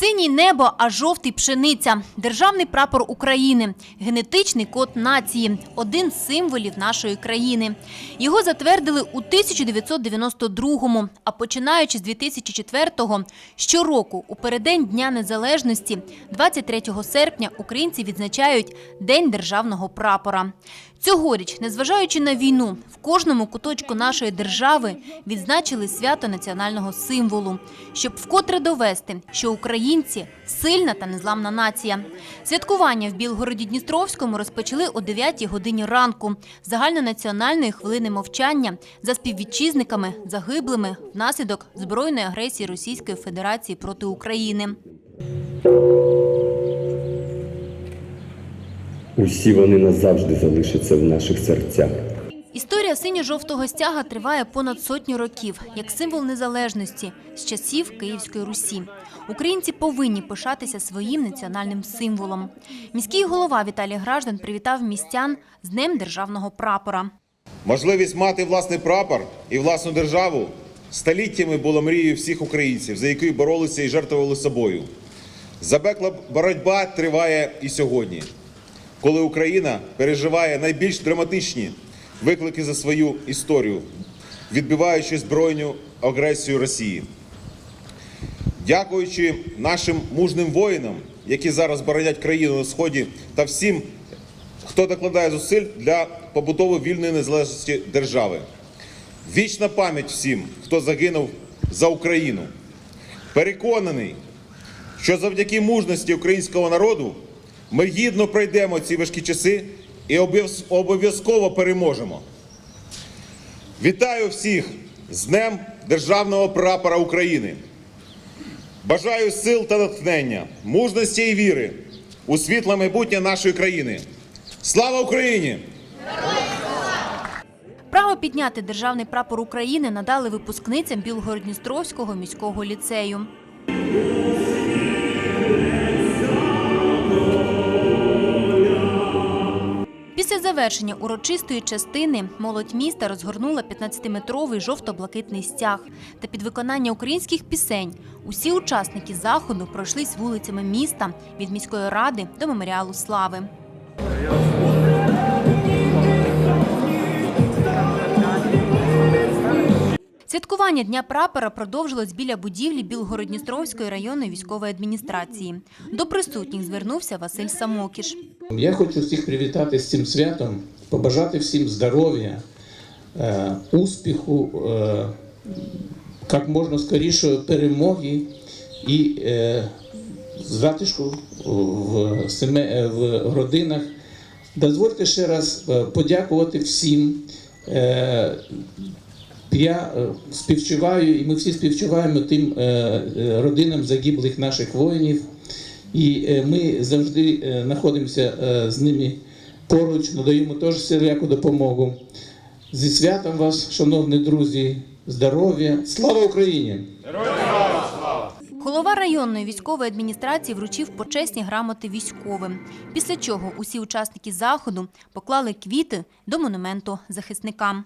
Синій небо, а жовтий пшениця. Державний прапор України. Генетичний код нації. Один з символів нашої країни. Його затвердили у 1992-му, а починаючи з 2004-го, щороку у переддень Дня Незалежності, 23 серпня, українці відзначають День державного прапора. Цьогоріч, незважаючи на війну, в кожному куточку нашої держави відзначили свято національного символу, щоб вкотре довести, що українці сильна та незламна нація. Святкування в Білгороді Дністровському розпочали о 9 годині ранку загальнонаціональної хвилини мовчання за співвітчизниками, загиблими внаслідок збройної агресії Російської Федерації проти України. Усі вони назавжди залишаться в наших серцях. Історія синьо-жовтого стяга триває понад сотню років як символ незалежності з часів Київської Русі. Українці повинні пишатися своїм національним символом. Міський голова Віталій Граждан привітав містян з Днем державного прапора. Можливість мати власний прапор і власну державу століттями була мрією всіх українців, за якою боролися і жертвували собою. Запекла боротьба триває і сьогодні, коли Україна переживає найбільш драматичні виклики за свою історію, відбиваючи збройну агресію Росії. Дякуючи нашим мужним воїнам, які зараз боронять країну на сході, та всім, хто докладає зусиль для побудови вільної незалежності держави. Вічна пам'ять всім, хто загинув за Україну. Переконаний, що завдяки мужності українського народу ми гідно пройдемо ці важкі часи і обов'язково переможемо. Вітаю всіх з Днем Державного прапора України. Бажаю сил та натхнення, мужності і віри у світле майбутнє нашої країни. Слава Україні! Право підняти державний прапор України надали випускницям Білгородністровського міського ліцею. Після завершення урочистої частини молодь міста розгорнула 15-метровий жовто-блакитний стяг. Та під виконання українських пісень усі учасники заходу пройшлись вулицями міста від міської ради до меморіалу слави. Святкування Дня прапора продовжилось біля будівлі Білгородністровської районної військової адміністрації. До присутніх звернувся Василь Самокіш. Я хочу всіх привітати з цим святом, побажати всім здоров'я, е, успіху, е, як можна скорішої перемоги і е, затишку в, в родинах. Дозвольте ще раз подякувати всім. Я співчуваю, і ми всі співчуваємо тим родинам загиблих наших воїнів. І е, ми завжди е, знаходимося е, з ними поруч, надаємо теж всіляку допомогу. Зі святом вас, шановні друзі, здоров'я! Слава Україні! Голова районної військової адміністрації вручив почесні грамоти військовим. Після чого усі учасники заходу поклали квіти до монументу захисникам.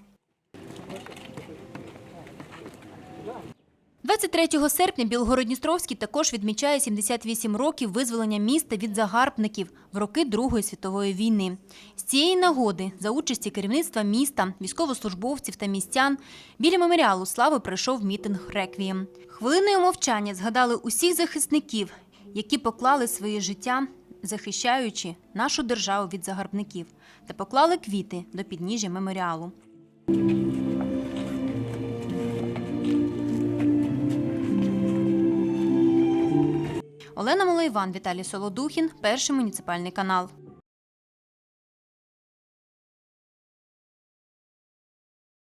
23 серпня Білгородністровський також відмічає 78 років визволення міста від загарбників в роки Другої світової війни. З цієї нагоди, за участі керівництва міста, військовослужбовців та містян, біля меморіалу слави пройшов мітинг «Реквієм». Хвилиною мовчання згадали усіх захисників, які поклали своє життя, захищаючи нашу державу від загарбників, та поклали квіти до підніжжя меморіалу. Олена Малоїван, Віталій Солодухін, перший муніципальний канал.